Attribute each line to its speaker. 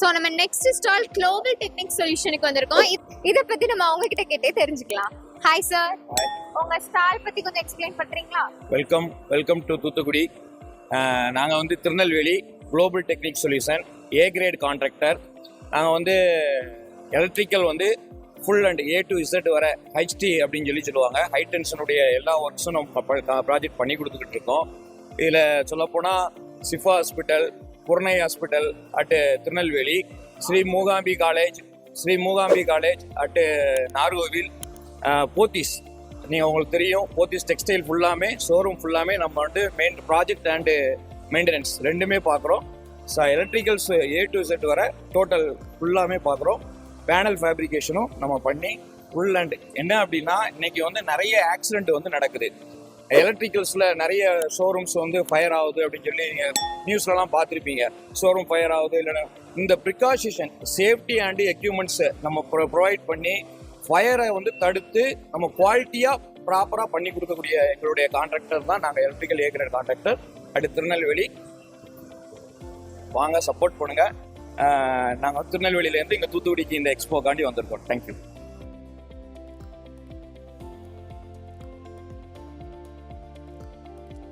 Speaker 1: So நம்ம next stall global technique சொல்யூஷனுக்கு வந்திருக்கோம். இதை பத்தி நம்ம அவங்க கிட்ட கேட்டே தெரிஞ்சுக்கலாம் ஹாய் சார் உங்க ஸ்டால் பத்தி கொஞ்சம் எக்ஸ்பிளைன் பண்றீங்களா?
Speaker 2: Welcome welcome to Thoothukudi. நாங்கள் வந்து Tirunelveli global technic solution A grade contractor நாங்கள் வந்து எலக்ட்ரிக்கல் வந்து full and A to Z வர ஹெச்டி அப்படின்னு சொல்லி சொல்லுவாங்க. ஹை டென்ஷனுடைய எல்லா ஒர்க்ஸும் நம்ம ப்ராஜெக்ட் பண்ணி கொடுத்துக்கிட்டு இருக்கோம். இதில் சொல்லப்போனால் Shifa hospital புர்ணை hospital at Tirunelveli Sri Mookambi college Sri Mookambi college at Nagercoil Pothys Pothys. நீங்கள் உங்களுக்கு தெரியும் போத்தீஸ் டெக்ஸ்டைல் ஃபுல்லாமே ஷோரூம் ஃபுல்லாமே நம்ம வந்து மெயின் ப்ராஜெக்ட் அண்டு மெயின்டெனன்ஸ் ரெண்டுமே பார்க்குறோம் so electricals A to Z வர டோட்டல் ஃபுல்லாமே பார்க்குறோம் பேனல் ஃபேப்ரிகேஷனும் நம்ம பண்ணி ஃபுல் அண்ட் என்ன அப்படின்னா இன்னைக்கு வந்து நிறைய ஆக்சிடென்ட் வந்து நடக்குது. எலக்ட்ரிக்கல்ஸில் நிறைய ஷோரூம்ஸ் வந்து ஃபயர் ஆகுது அப்படின்னு சொல்லி நீங்கள் நியூஸ்லலாம் பார்த்துருப்பீங்க. ஷோரூம் ஃபயர் ஆகுது இல்லைன்னா இந்த ப்ரிகாஷன் சேஃப்டி அண்ட் எக்யூப்மெண்ட்ஸை நம்ம ப்ரொவைட் பண்ணி ஃபயரை வந்து தடுத்து நம்ம குவாலிட்டியாக ப்ராப்பராக பண்ணி கொடுக்கக்கூடிய எங்களுடைய கான்ட்ராக்டர் தான் நாங்கள் எலக்ட்ரிக்கல் ஏக்கிற கான்ட்ராக்டர் அடுத்து திருநெல்வேலி. வாங்க சப்போர்ட் பண்ணுங்கள் நாங்கள் திருநெல்வேலியிலேருந்து இங்கே தூத்துக்குடிக்கு இந்த எக்ஸ்போக்காண்டி வந்திருக்கோம். தேங்க்யூ